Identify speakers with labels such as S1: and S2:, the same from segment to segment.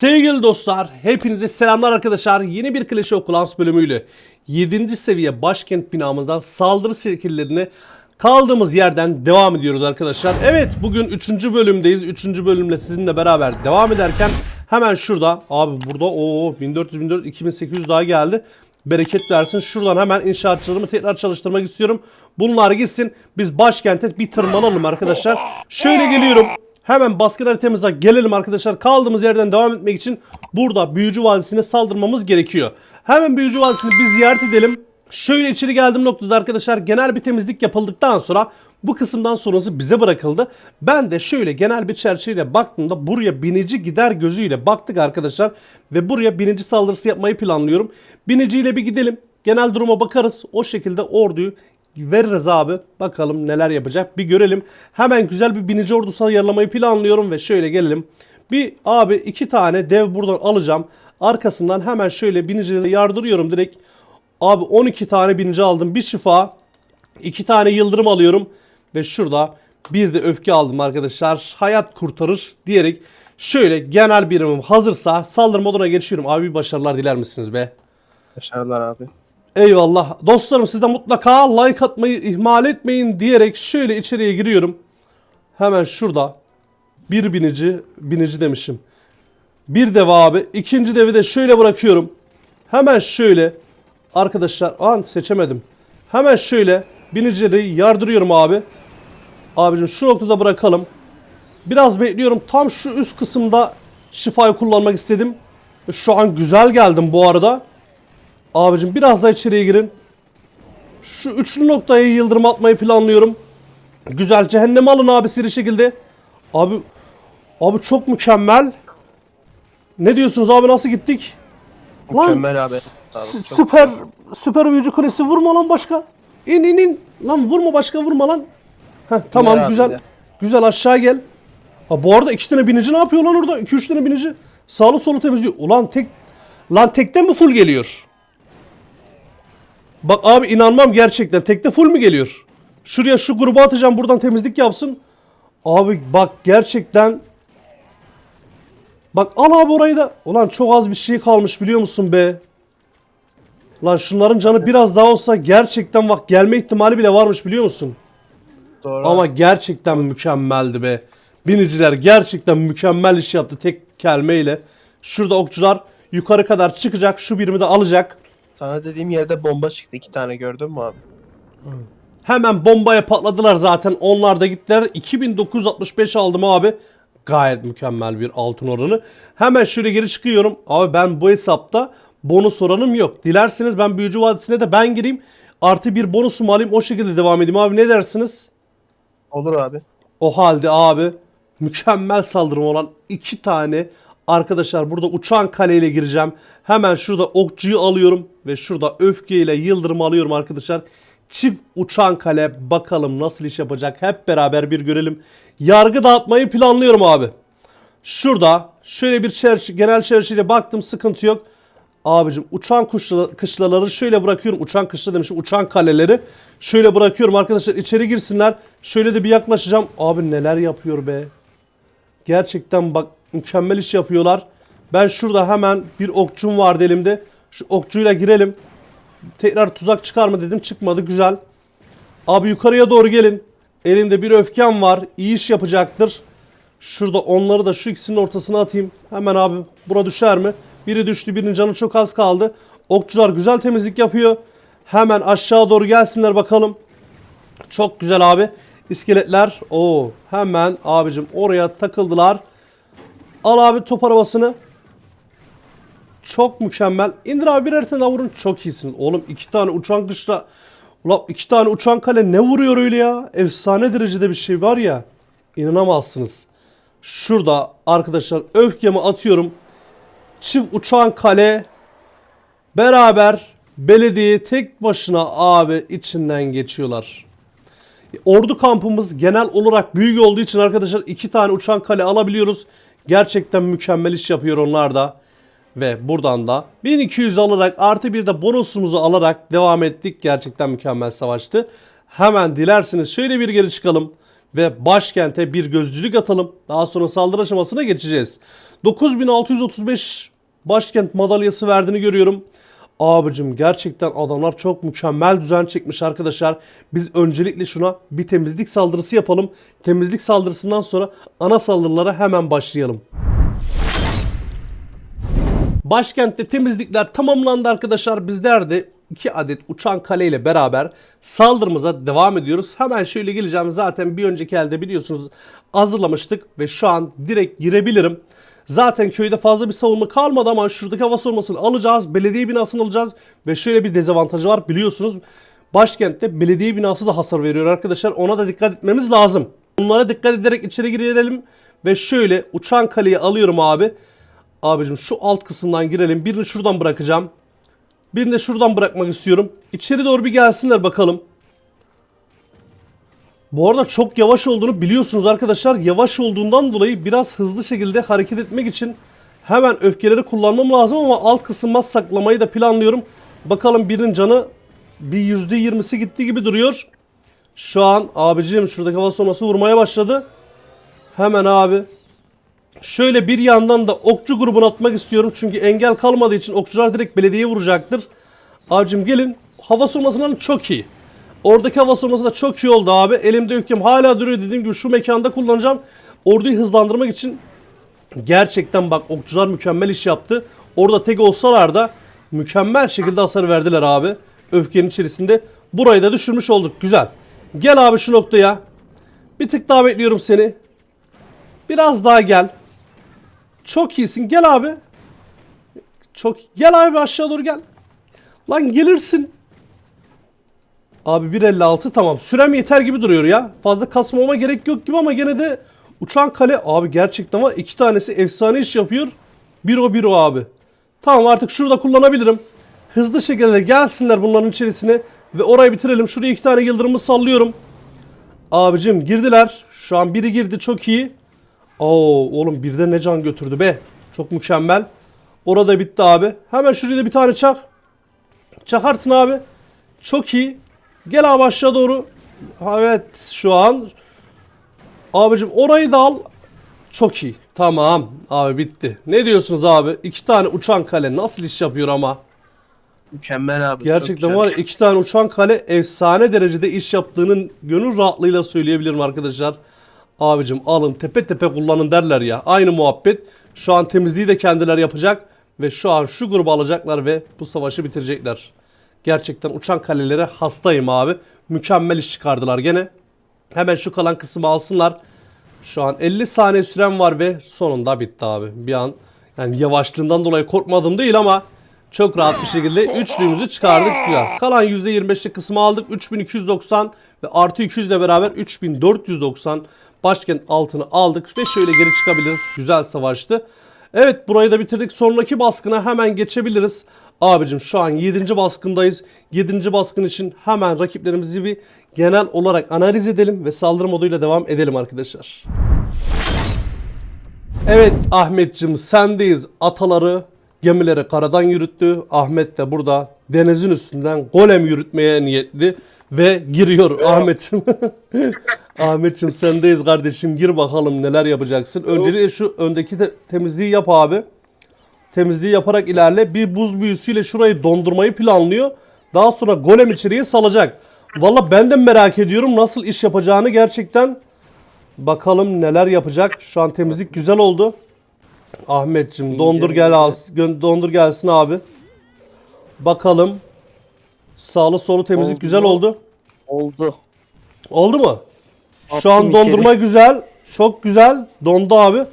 S1: Sevgili dostlar, hepinize selamlar arkadaşlar. Yeni bir Clash of Clans bölümüyle 7. seviye başkent binamızdan saldırı şekillerini kaldığımız yerden devam ediyoruz arkadaşlar. Evet, bugün 3. bölümdeyiz. 3. bölümle sizinle beraber devam ederken hemen şurada, abi burada o 1400 1400 2800 daha geldi. Bereket versin. Şuradan hemen inşaatçılarımı tekrar çalıştırmak istiyorum. Bunlar gitsin. Biz başkente bir tırmanalım arkadaşlar. Şöyle geliyorum. Hemen baskın haritamıza gelelim arkadaşlar. Kaldığımız yerden devam etmek için burada Büyücü Vadisi'ne saldırmamız gerekiyor. Hemen Büyücü Vadisi'ni bir ziyaret edelim. Şöyle içeri geldiğim noktada arkadaşlar genel bir temizlik yapıldıktan sonra bu kısımdan sonrası bize bırakıldı. Ben de şöyle genel bir çerçeveyle baktığımda buraya binici gider gözüyle baktık arkadaşlar. Ve buraya binici saldırısı yapmayı planlıyorum. Biniciyle bir gidelim. Genel duruma bakarız. O şekilde orduyu veririz abi. Bakalım neler yapacak bir görelim. Hemen güzel bir binici ordusu ayarlamayı planlıyorum ve şöyle gelelim. Bir abi iki tane dev buradan alacağım. Arkasından hemen şöyle binicileri yardırıyorum direkt. Abi 12 tane binici aldım. Bir şifa. iki tane yıldırım alıyorum. Ve şurada bir de öfke aldım arkadaşlar. Hayat kurtarır diyerek şöyle genel birimim hazırsa saldırı moduna geçiyorum. Abi başarılar diler misiniz be?
S2: Başarılar abi.
S1: Eyvallah. Dostlarım siz de mutlaka like atmayı ihmal etmeyin diyerek şöyle içeriye giriyorum. Hemen şurada bir binici, binici demişim. Bir dev abi. ikinci devi de şöyle bırakıyorum. Hemen şöyle arkadaşlar an seçemedim. Hemen şöyle binicileri yardırıyorum abi. Abicim şu noktada bırakalım. Biraz bekliyorum. Tam şu üst kısımda şifayı kullanmak istedim. Şu an güzel geldim bu arada. Abicim biraz daha içeriye girin. Şu üçlü noktaya yıldırım atmayı planlıyorum. Güzel cehenneme alın abi seri şekilde. Abi abi çok mükemmel. Ne diyorsunuz abi nasıl gittik? Lan
S2: Mükemmel abi.
S1: sü-
S2: Abi, çok
S1: süper süper büyücü kulesi vurma lan başka. İn in in. Lan vurma başka vurma lan. Heh, tamam
S2: abi
S1: güzel. Güzel aşağı gel. Ha bu arada iki tane binici ne yapıyor lan orada? İki üç tane binici sağlı solu temizliyor. Ulan tek lan tekten mi full geliyor? Bak abi inanmam gerçekten. Tekte full mü geliyor? Şuraya şu gruba atacağım buradan temizlik yapsın. Abi bak gerçekten Bak al abi orayı da. Ulan çok az bir şey kalmış biliyor musun be? Lan şunların canı biraz daha olsa gerçekten bak gelme ihtimali bile varmış biliyor musun?
S2: doğru.
S1: Ama gerçekten mükemmeldi be. Biniciler gerçekten mükemmel iş yaptı tek kelimeyle. Şurada okçular yukarı kadar çıkacak. Şu birimi de alacak.
S2: Sana dediğim yerde bomba çıktı. iki tane gördün mü abi?
S1: Hemen bombaya patladılar zaten. Onlar da gittiler. 2965 aldım abi. Gayet mükemmel bir altın oranı. Hemen şöyle geri çıkıyorum. Abi ben bu hesapta bonus oranım yok. Dilerseniz ben Büyücü Vadisi'ne de ben gireyim. Artı bir bonusumu alayım o şekilde devam edeyim. Abi ne dersiniz?
S2: Olur abi.
S1: O halde abi mükemmel saldırım olan iki tane arkadaşlar burada uçan kaleyle gireceğim. Hemen şurada okçuyu alıyorum ve şurada öfkeyle yıldırım alıyorum arkadaşlar. Çift uçan kale bakalım nasıl iş yapacak hep beraber bir görelim. Yargı dağıtmayı planlıyorum abi. Şurada şöyle bir çerçe, genel çerçeveyle baktım sıkıntı yok. Abicim uçan kuşla, kışlaları şöyle bırakıyorum. Uçan kışla demişim. Uçan kaleleri şöyle bırakıyorum arkadaşlar. içeri girsinler. Şöyle de bir yaklaşacağım. Abi neler yapıyor be. Gerçekten bak mükemmel iş yapıyorlar. Ben şurada hemen bir okçum vardı elimde. Şu okçuyla girelim. Tekrar tuzak çıkar mı dedim. Çıkmadı. Güzel. Abi yukarıya doğru gelin. Elimde bir öfkem var. İyi iş yapacaktır. Şurada onları da şu ikisinin ortasına atayım. Hemen abi bura düşer mi? Biri düştü birinin canı çok az kaldı. Okçular güzel temizlik yapıyor. Hemen aşağı doğru gelsinler bakalım. Çok güzel abi. İskeletler. Oo, hemen abicim oraya takıldılar. Al abi top arabasını. Çok mükemmel. İndir abi birer tane daha vurun. Çok iyisin. Oğlum iki tane uçan kışla. Ulan iki tane uçan kale ne vuruyor öyle ya? Efsane derecede bir şey var ya. İnanamazsınız. Şurada arkadaşlar öfkemi atıyorum. Çift uçan kale beraber belediye tek başına abi içinden geçiyorlar. Ordu kampımız genel olarak büyük olduğu için arkadaşlar iki tane uçan kale alabiliyoruz. Gerçekten mükemmel iş yapıyor onlar da. Ve buradan da 1200 alarak artı bir de bonusumuzu alarak devam ettik. Gerçekten mükemmel savaştı. Hemen dilerseniz şöyle bir geri çıkalım. ve başkente bir gözcülük atalım. Daha sonra saldırı aşamasına geçeceğiz. 9635 başkent madalyası verdiğini görüyorum. Abicim gerçekten adamlar çok mükemmel düzen çekmiş arkadaşlar. Biz öncelikle şuna bir temizlik saldırısı yapalım. Temizlik saldırısından sonra ana saldırılara hemen başlayalım. Başkentte temizlikler tamamlandı arkadaşlar. Bizler de 2 adet uçan kale ile beraber saldırımıza devam ediyoruz. Hemen şöyle geleceğim. Zaten bir önceki elde biliyorsunuz hazırlamıştık ve şu an direkt girebilirim. Zaten köyde fazla bir savunma kalmadı ama şuradaki hava savunmasını alacağız. Belediye binasını alacağız ve şöyle bir dezavantajı var biliyorsunuz. Başkentte belediye binası da hasar veriyor arkadaşlar. Ona da dikkat etmemiz lazım. Bunlara dikkat ederek içeri girelim ve şöyle uçan kaleyi alıyorum abi. Abicim şu alt kısımdan girelim. Birini şuradan bırakacağım. Birini de şuradan bırakmak istiyorum. İçeri doğru bir gelsinler bakalım. Bu arada çok yavaş olduğunu biliyorsunuz arkadaşlar. Yavaş olduğundan dolayı biraz hızlı şekilde hareket etmek için hemen öfkeleri kullanmam lazım ama alt kısımda saklamayı da planlıyorum. Bakalım birinin canı bir %20'si gitti gibi duruyor. Şu an abicim şuradaki hava sonrası vurmaya başladı. Hemen abi Şöyle bir yandan da okçu grubunu atmak istiyorum. Çünkü engel kalmadığı için okçular direkt belediyeye vuracaktır. Abicim gelin. Hava soğumasından çok iyi. Oradaki hava soğuması da çok iyi oldu abi. Elimde hüküm hala duruyor dediğim gibi şu mekanda kullanacağım. Orduyu hızlandırmak için gerçekten bak okçular mükemmel iş yaptı. Orada tek olsalar da mükemmel şekilde hasar verdiler abi. Öfkenin içerisinde. Burayı da düşürmüş olduk. Güzel. Gel abi şu noktaya. Bir tık daha bekliyorum seni. Biraz daha gel. Çok iyisin. Gel abi. Çok gel abi aşağı doğru gel. Lan gelirsin. Abi 1.56 tamam. Sürem yeter gibi duruyor ya. Fazla kasmama gerek yok gibi ama gene de uçan kale abi gerçekten var. iki tanesi efsane iş yapıyor. Bir o bir o abi. Tamam artık şurada kullanabilirim. Hızlı şekilde gelsinler bunların içerisine ve orayı bitirelim. Şuraya iki tane yıldırımı sallıyorum. Abicim girdiler. Şu an biri girdi çok iyi. Oo oğlum bir de ne can götürdü be. Çok mükemmel. Orada bitti abi. Hemen şuraya da bir tane çak. Çakarsın abi. Çok iyi. Gel abi aşağı doğru. Evet şu an. Abicim orayı da al. Çok iyi. Tamam. Abi bitti. Ne diyorsunuz abi? İki tane uçan kale nasıl iş yapıyor ama.
S2: Mükemmel abi.
S1: Gerçekten var ya iki tane uçan kale efsane derecede iş yaptığının gönül rahatlığıyla söyleyebilirim arkadaşlar. Abicim alın tepe tepe kullanın derler ya. Aynı muhabbet. Şu an temizliği de kendileri yapacak. Ve şu an şu grubu alacaklar ve bu savaşı bitirecekler. Gerçekten uçan kalelere hastayım abi. Mükemmel iş çıkardılar gene. Hemen şu kalan kısmı alsınlar. Şu an 50 saniye süren var ve sonunda bitti abi. Bir an yani yavaşlığından dolayı korkmadım değil ama çok rahat bir şekilde üçlüğümüzü çıkardık güzel. Kalan %25'lik kısmı aldık. 3290 ve artı 200 ile beraber 3490 başkent altını aldık ve şöyle geri çıkabiliriz. Güzel savaştı. Evet burayı da bitirdik. Sonraki baskına hemen geçebiliriz. Abicim şu an 7. baskındayız. 7. baskın için hemen rakiplerimizi bir genel olarak analiz edelim ve saldırı moduyla devam edelim arkadaşlar. Evet Ahmetçim sendeyiz. Ataları gemileri karadan yürüttü. Ahmet de burada denizin üstünden golem yürütmeye niyetli ve giriyor Ahmetçim. Ahmetçim sendeyiz kardeşim. Gir bakalım neler yapacaksın. Öncelikle şu öndeki de temizliği yap abi. Temizliği yaparak ilerle. Bir buz büyüsüyle şurayı dondurmayı planlıyor. Daha sonra golem içeriye salacak. Valla ben de merak ediyorum nasıl iş yapacağını gerçekten. Bakalım neler yapacak. Şu an temizlik güzel oldu. Ahmetçim dondur gel al, dondur gelsin abi. Bakalım. Sağlı solu temizlik
S3: Oldu
S1: güzel
S3: mu?
S1: oldu.
S3: Oldu.
S1: Oldu mu? Şu an
S3: Attım
S1: dondurma güzel. Çok güzel. Dondu abi.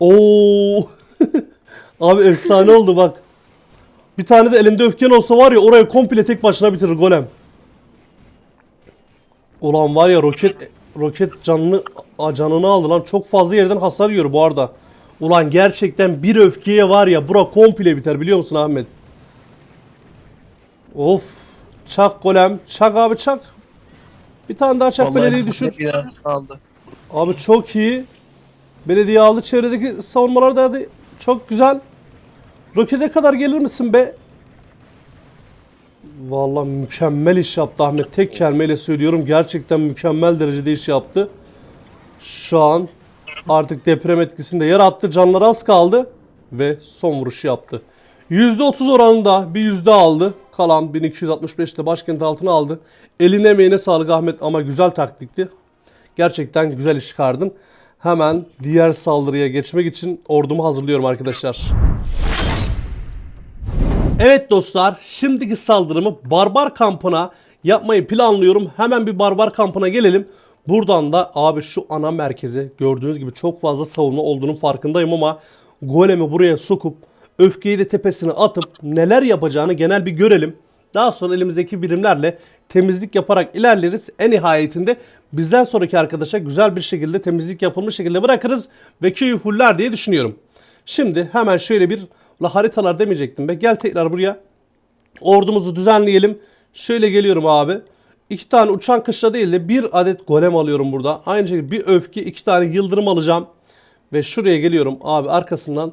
S1: Oo. abi efsane oldu bak. Bir tane de elimde öfken olsa var ya orayı komple tek başına bitirir golem. Ulan var ya roket roket canını canını aldı lan. Çok fazla yerden hasar yiyor bu arada. Ulan gerçekten bir öfkeye var ya bura komple biter biliyor musun Ahmet? Of. Çak golem. Çak abi çak. Bir tane daha çak
S2: Vallahi
S1: belediyeyi düşür.
S2: Biraz kaldı.
S1: Abi çok iyi. Belediye aldı çevredeki savunmalar da hadi. Çok güzel. Rokete kadar gelir misin be? Vallahi mükemmel iş yaptı Ahmet. Tek kelimeyle söylüyorum. Gerçekten mükemmel derecede iş yaptı. Şu an artık deprem etkisinde yarattı. Canları az kaldı ve son vuruşu yaptı. %30 oranında bir yüzde aldı. Kalan 1265'te başkent altına aldı. Eline emeğine sağlık Ahmet ama güzel taktikti. Gerçekten güzel iş çıkardın. Hemen diğer saldırıya geçmek için ordumu hazırlıyorum arkadaşlar. Evet dostlar, şimdiki saldırımı barbar kampına yapmayı planlıyorum. Hemen bir barbar kampına gelelim. Buradan da abi şu ana merkeze gördüğünüz gibi çok fazla savunma olduğunun farkındayım ama golemi buraya sokup öfkeyi de tepesine atıp neler yapacağını genel bir görelim. Daha sonra elimizdeki birimlerle temizlik yaparak ilerleriz. En nihayetinde bizden sonraki arkadaşa güzel bir şekilde temizlik yapılmış şekilde bırakırız ve köyü fuller diye düşünüyorum. Şimdi hemen şöyle bir la haritalar demeyecektim be. Gel tekrar buraya. Ordumuzu düzenleyelim. Şöyle geliyorum abi. İki tane uçan kışla değil de bir adet golem alıyorum burada. Aynı şekilde bir öfke, iki tane yıldırım alacağım. Ve şuraya geliyorum abi arkasından.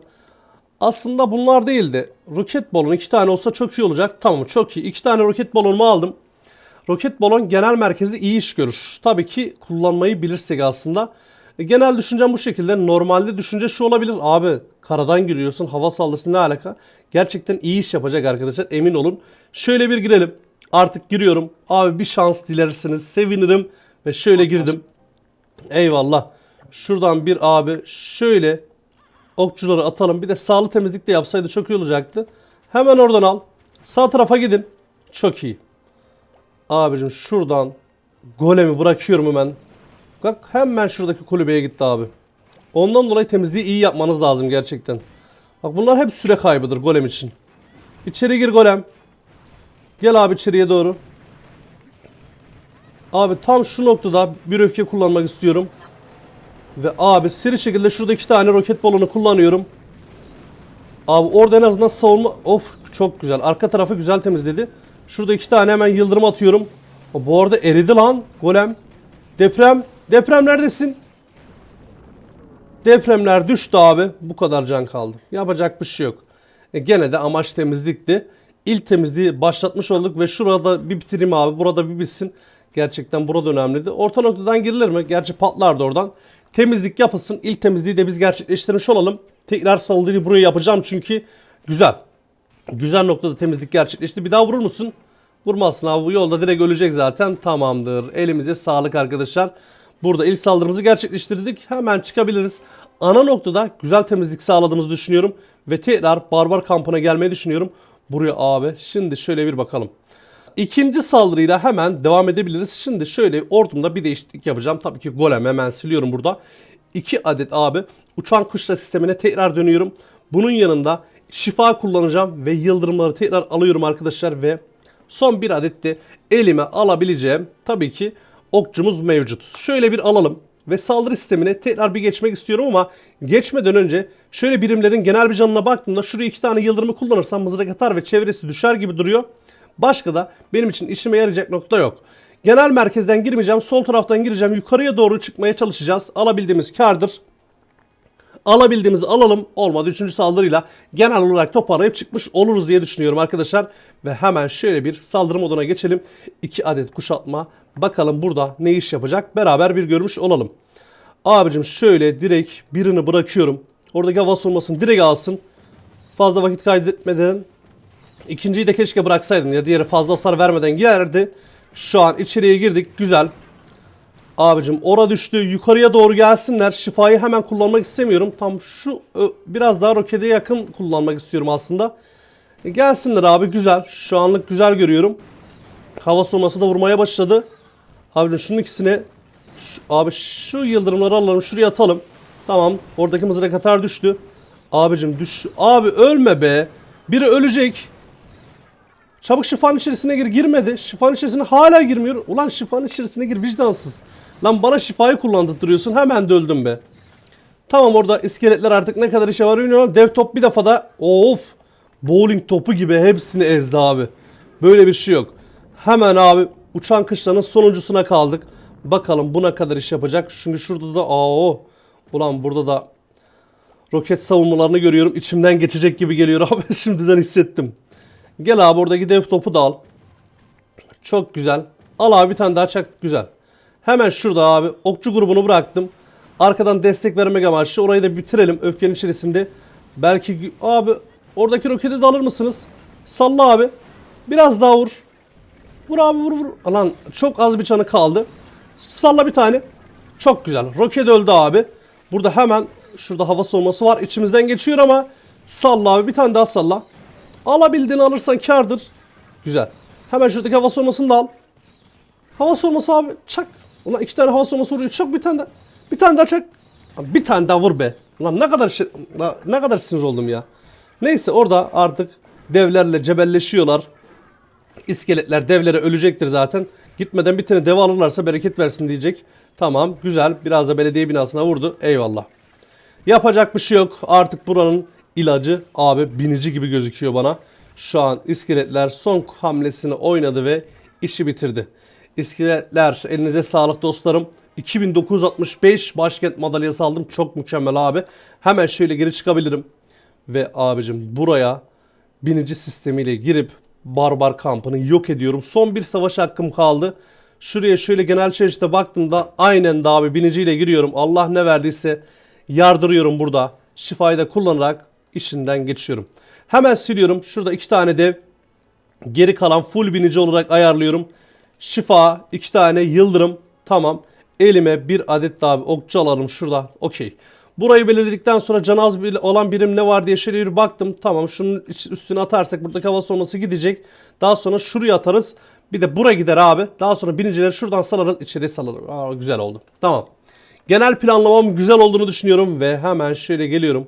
S1: Aslında bunlar değildi. Roket balon iki tane olsa çok iyi olacak. Tamam çok iyi. İki tane roket balonumu aldım. Roket balon genel merkezi iyi iş görür. Tabii ki kullanmayı bilirsek aslında. E, Genel düşüncem bu şekilde. Normalde düşünce şu olabilir. Abi karadan giriyorsun. Hava saldırısı ne alaka? Gerçekten iyi iş yapacak arkadaşlar. Emin olun. Şöyle bir girelim. Artık giriyorum. Abi bir şans dilersiniz. Sevinirim. Ve şöyle girdim. Eyvallah. Şuradan bir abi şöyle okçuları atalım. Bir de sağlı temizlik de yapsaydı çok iyi olacaktı. Hemen oradan al. Sağ tarafa gidin. Çok iyi. Abicim şuradan golemi bırakıyorum hemen. Bak hemen şuradaki kulübeye gitti abi. Ondan dolayı temizliği iyi yapmanız lazım gerçekten. Bak bunlar hep süre kaybıdır golem için. İçeri gir golem. Gel abi içeriye doğru. Abi tam şu noktada bir öfke kullanmak istiyorum. Ve abi seri şekilde şurada iki tane roket balonu kullanıyorum. Abi orada en azından savunma... Of çok güzel. Arka tarafı güzel temizledi. Şurada iki tane hemen yıldırım atıyorum. O, bu arada eridi lan golem. Deprem. Deprem neredesin? Depremler düştü abi. Bu kadar can kaldı. Yapacak bir şey yok. E, gene de amaç temizlikti. İlk temizliği başlatmış olduk ve şurada bir bitireyim abi. Burada bir bitsin. Gerçekten burada önemliydi. Orta noktadan girilir mi? Gerçi patlardı oradan. Temizlik yapılsın. İlk temizliği de biz gerçekleştirmiş olalım. Tekrar saldırıyı buraya yapacağım çünkü güzel. Güzel noktada temizlik gerçekleşti. Bir daha vurur musun? Vurmazsın abi. Bu yolda direkt ölecek zaten. Tamamdır. Elimize sağlık arkadaşlar. Burada ilk saldırımızı gerçekleştirdik. Hemen çıkabiliriz. Ana noktada güzel temizlik sağladığımızı düşünüyorum. Ve tekrar barbar kampına gelmeyi düşünüyorum. Buraya abi. Şimdi şöyle bir bakalım. İkinci saldırıyla hemen devam edebiliriz. Şimdi şöyle ordumda bir değişiklik yapacağım. Tabii ki golem hemen siliyorum burada. İki adet abi uçan kuşla sistemine tekrar dönüyorum. Bunun yanında şifa kullanacağım ve yıldırımları tekrar alıyorum arkadaşlar ve son bir adet de elime alabileceğim tabii ki okçumuz mevcut. Şöyle bir alalım ve saldırı sistemine tekrar bir geçmek istiyorum ama geçmeden önce şöyle birimlerin genel bir canına baktığımda şuraya iki tane yıldırımı kullanırsam mızrak atar ve çevresi düşer gibi duruyor. Başka da benim için işime yarayacak nokta yok. Genel merkezden girmeyeceğim. Sol taraftan gireceğim. Yukarıya doğru çıkmaya çalışacağız. Alabildiğimiz kardır. Alabildiğimizi alalım. Olmadı 3. saldırıyla genel olarak toparlayıp çıkmış oluruz diye düşünüyorum arkadaşlar. Ve hemen şöyle bir saldırı moduna geçelim. 2 adet kuşatma. Bakalım burada ne iş yapacak. Beraber bir görmüş olalım. Abicim şöyle direkt birini bırakıyorum. Oradaki hava soğumasını direkt alsın. Fazla vakit kaybetmeden İkinciyi de keşke bıraksaydın ya diğeri fazla hasar vermeden girerdi. Şu an içeriye girdik. Güzel. Abicim ora düştü. Yukarıya doğru gelsinler. Şifayı hemen kullanmak istemiyorum. Tam şu biraz daha rokete yakın kullanmak istiyorum aslında. E, gelsinler abi güzel. Şu anlık güzel görüyorum. Hava soğuması da vurmaya başladı. Abicim şunun ikisine şu, abi şu yıldırımları alalım. Şuraya atalım. Tamam. Oradaki mızrak atar düştü. Abicim düş. Abi ölme be. Biri ölecek. Çabuk şifanın içerisine gir. Girmedi. Şifanın içerisine hala girmiyor. Ulan şifanın içerisine gir vicdansız. Lan bana şifayı kullandırtıyorsun. Hemen de öldüm be. Tamam orada iskeletler artık ne kadar işe var bilmiyorum. Dev top bir defa da of bowling topu gibi hepsini ezdi abi. Böyle bir şey yok. Hemen abi uçan kışlanın sonuncusuna kaldık. Bakalım buna kadar iş yapacak. Çünkü şurada da aa ulan burada da roket savunmalarını görüyorum. İçimden geçecek gibi geliyor abi. Şimdiden hissettim. Gel abi oradaki dev topu da al. Çok güzel. Al abi bir tane daha çak. Güzel. Hemen şurada abi okçu grubunu bıraktım. Arkadan destek vermek amaçlı. Orayı da bitirelim öfkenin içerisinde. Belki abi oradaki roketi de alır mısınız? Salla abi. Biraz daha vur. Vur abi vur vur. Lan çok az bir canı kaldı. Salla bir tane. Çok güzel. Roket öldü abi. Burada hemen şurada hava soğuması var. İçimizden geçiyor ama salla abi bir tane daha salla. Alabildiğini alırsan kardır. Güzel. Hemen şuradaki hava soğumasını da al. Hava soğuması abi çak. Ulan iki tane hava soğuması vuruyor. Çok bir tane daha. Bir tane daha. Abi Bir tane daha vur be. Ulan ne kadar şey, ne kadar sinir oldum ya. Neyse orada artık devlerle cebelleşiyorlar. İskeletler devlere ölecektir zaten. Gitmeden bir tane dev alırlarsa bereket versin diyecek. Tamam güzel. Biraz da belediye binasına vurdu. Eyvallah. Yapacak bir şey yok. Artık buranın ilacı abi binici gibi gözüküyor bana. Şu an iskeletler son hamlesini oynadı ve işi bitirdi. İskeletler elinize sağlık dostlarım. 2965 başkent madalyası aldım. Çok mükemmel abi. Hemen şöyle geri çıkabilirim. Ve abicim buraya binici sistemiyle girip barbar kampını yok ediyorum. Son bir savaş hakkım kaldı. Şuraya şöyle genel çeşitde baktığımda aynen de abi biniciyle giriyorum. Allah ne verdiyse yardırıyorum burada. Şifayı da kullanarak işinden geçiyorum. Hemen siliyorum. Şurada iki tane dev. Geri kalan full binici olarak ayarlıyorum. Şifa, iki tane yıldırım. Tamam. Elime bir adet daha bir okçu alalım şurada. Okey. Burayı belirledikten sonra can az bir- olan birim ne var diye şöyle bir baktım. Tamam şunun üstüne atarsak buradaki hava soğuması gidecek. Daha sonra şuraya atarız. Bir de buraya gider abi. Daha sonra binicileri şuradan salarız içeri salarız. Aa, güzel oldu. Tamam. Genel planlamam güzel olduğunu düşünüyorum ve hemen şöyle geliyorum.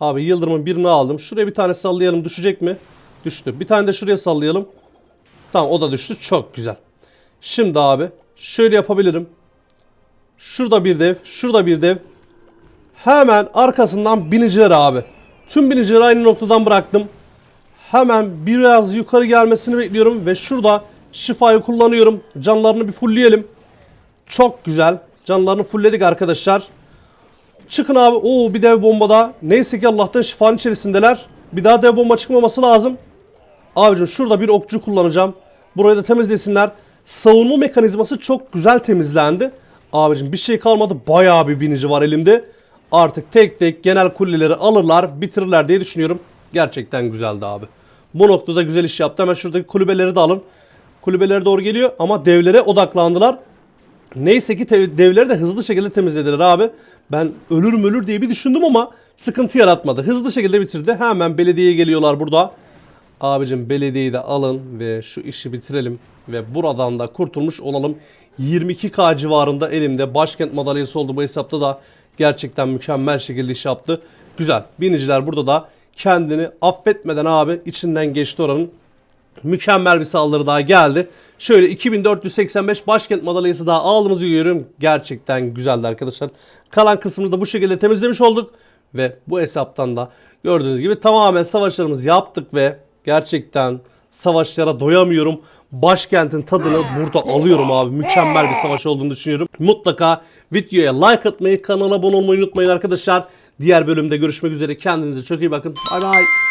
S1: Abi yıldırımın birini aldım. Şuraya bir tane sallayalım. Düşecek mi? Düştü. Bir tane de şuraya sallayalım. Tamam o da düştü. Çok güzel. Şimdi abi şöyle yapabilirim. Şurada bir dev. Şurada bir dev. Hemen arkasından biniciler abi. Tüm binicileri aynı noktadan bıraktım. Hemen biraz yukarı gelmesini bekliyorum ve şurada şifayı kullanıyorum. Canlarını bir fullleyelim. Çok güzel. Canlarını fullledik arkadaşlar. Çıkın abi. Oo bir dev bomba daha. Neyse ki Allah'tan şifanın içerisindeler. Bir daha dev bomba çıkmaması lazım. Abicim şurada bir okçu kullanacağım. Burayı da temizlesinler. Savunma mekanizması çok güzel temizlendi. Abicim bir şey kalmadı. Bayağı bir binici var elimde. Artık tek tek genel kuleleri alırlar, bitirirler diye düşünüyorum. Gerçekten güzeldi abi. Bu noktada güzel iş yaptı. Hemen şuradaki kulübeleri de alın. Kulübelere doğru geliyor ama devlere odaklandılar. Neyse ki devleri de hızlı şekilde temizlediler abi. Ben ölür mü ölür diye bir düşündüm ama sıkıntı yaratmadı. Hızlı şekilde bitirdi. Hemen belediyeye geliyorlar burada. Abicim belediyeyi de alın ve şu işi bitirelim. Ve buradan da kurtulmuş olalım. 22k civarında elimde başkent madalyası oldu bu hesapta da gerçekten mükemmel şekilde iş yaptı. Güzel. Biniciler burada da kendini affetmeden abi içinden geçti oranın. Mükemmel bir saldırı daha geldi. Şöyle 2485 başkent madalyası daha aldığımızı görüyorum. Gerçekten güzeldi arkadaşlar. Kalan kısmını da bu şekilde temizlemiş olduk. Ve bu hesaptan da gördüğünüz gibi tamamen savaşlarımızı yaptık ve gerçekten savaşlara doyamıyorum. Başkentin tadını burada alıyorum abi. Mükemmel bir savaş olduğunu düşünüyorum. Mutlaka videoya like atmayı, kanala abone olmayı unutmayın arkadaşlar. Diğer bölümde görüşmek üzere. Kendinize çok iyi bakın. Bay bay.